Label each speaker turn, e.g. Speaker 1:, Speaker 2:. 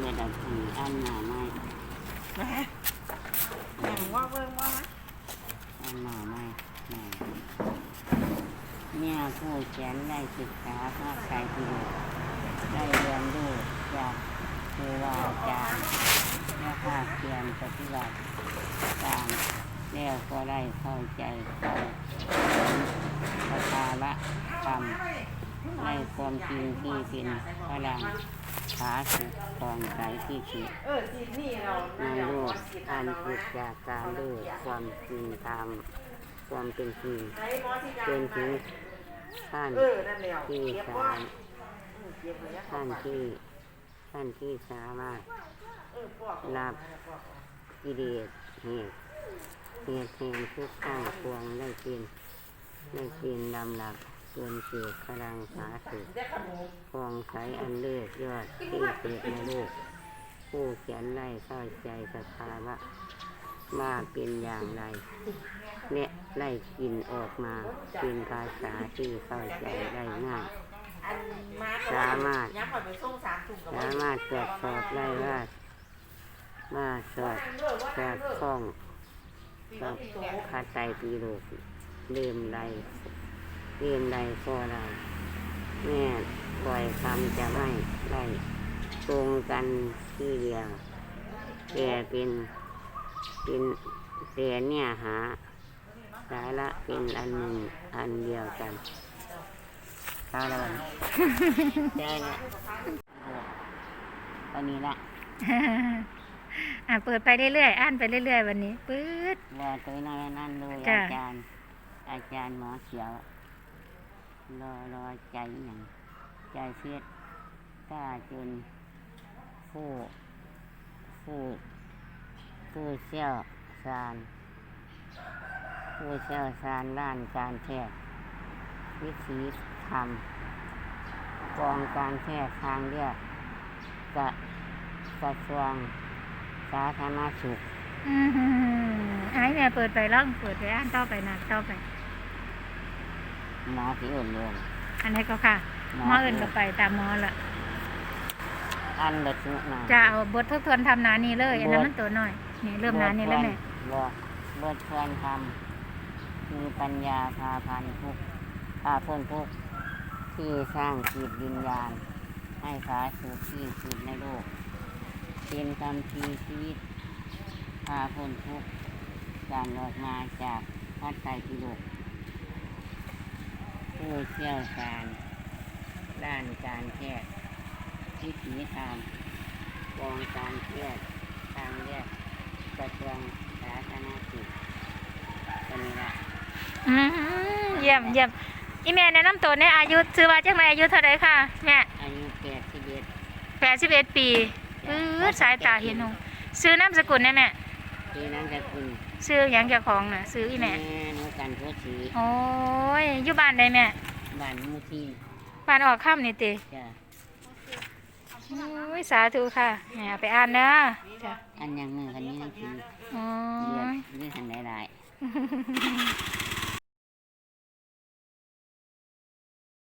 Speaker 1: เบิดอันนี้อันหนาไม้
Speaker 2: นะอย่างว่าเบิ่งว่า
Speaker 1: อันหนาไม้แม่เนี่ยผู้เขียนได้ศึกษาภาคไทยพิโรได้เรียนรู้จากครูบาอาจารย์และภาคเรียนปฏิบัติตามแล้วก็ได้เข้าใจเข้าสภาวะธรรม ในความจริงที่เป็นพลังขาสุขของใจที่สุดในโลกอันผิดจากการเลือกความจริงตามความเป็นจริง
Speaker 2: ใช้บอสที่
Speaker 1: จนถึงขั้นที่สา
Speaker 2: ว่าม
Speaker 1: ขั้นที่ขั้นที่สามารถรับกิเลสเหตุเหตุแห่งทุกข์ทั้งปวงได้กินได้กินลำหลั บจนเกิดพลังสาสุข
Speaker 2: ได้ขนม
Speaker 1: ฟองใสอันเลิศยอดที่เกิดในโลกผู้เขียนไล่เข้าใจสภาวะว่าเป็นอย่างไรเนี่ยไล่กินออกมาเป็นภาษาที่เข้าใจได้ง่ายสามารถสามารถตรวจสอบได้ว่าว่าสอดสอดคล้องกับพระไตรปิฎกเริ่มใด เริ่มใดก็ได้แม่ปล่อยคำจะไม่ได้ตรงกันที่เดียวแต่เป็นเป็นแต่เนี่ยหา สาระเป็นอันหนึ่งอันเดียวกันเอาละวันได้ละตอนนี้ละ
Speaker 3: อะเปิดไปเรื่อยๆอ่านไปเรื่อยๆ วันนี้ปื๊ด
Speaker 1: แล้วตัวนั้นนั่นเลย
Speaker 3: จ้ะ
Speaker 1: อาจารย์ อาจารย์หมอเขียว รอรอใจอย่างใจเสียดกล้าจนผู้ผู้ผู้เชี่ยวชาญผู้เชี่ยวชาญด้านการแพทย์วิถีธรรมกองการแพทย์ทางเลือกกะกระทรวงสาธารณสุข
Speaker 3: อื้อหือไอ้แม่เปิดไปล่องเปิดไปอ่านต่อไปนะต่อไป
Speaker 1: หมอที่อื่นลง
Speaker 3: อันนี้ก็ค่ะหมออื่นก็ไปตามหมอละ
Speaker 1: อันเด็ดนุกนะ
Speaker 3: จะเอาบททบทวนทำหนานี้เลยอันนั้นมันตัวน้อย นี่เริ่มหนานี้แล้วแม่
Speaker 1: บทบทควรทำมีปัญญาพาพันทุกข์พาพ้นทุกข์ที่สร้างจิตวิญญาณ ให้ผาสุขที่สุดในโลกเป็นคำพีชีวิตพาพ้นทุกข์การออกมาจากพระไตรปิฎก ผู้เชี่ยวชาญด้านการแพทย์วิถีธรรมกองการแพทย์ทางแยกกระทรวงสาธารณสุขเป็นไงล่ะ
Speaker 3: อือหือเยี่ยมเยี่ยมอีแม่แนะนำตัวในอายุชื่อว่าจังไรอายุเท่าไรค่ะแม่
Speaker 1: อายุแปดสิบเอ็ด
Speaker 3: แปดสิบเอ็ดปีปื๊ดสายตาเห็นหงซื้อนามสกุลแน่แม่
Speaker 1: ปีนั้นจะคุณ
Speaker 3: ซื้อหยังเจ้าของน่ะซื้ออีแม่
Speaker 1: นกกันโพสี
Speaker 3: โอ้ยอยู่บ้านใดแม่
Speaker 1: บ้านมูที
Speaker 3: บ้านออกค่ำนี่ติ
Speaker 1: จ้ะ
Speaker 3: โอ้ยสาธุค่ะแหมเอาไปอ่านเด้อจ้ะ
Speaker 1: อันยังมือคันนี้นั่นคือ
Speaker 3: อ๋อ
Speaker 1: เลือดเลือดทางหลาย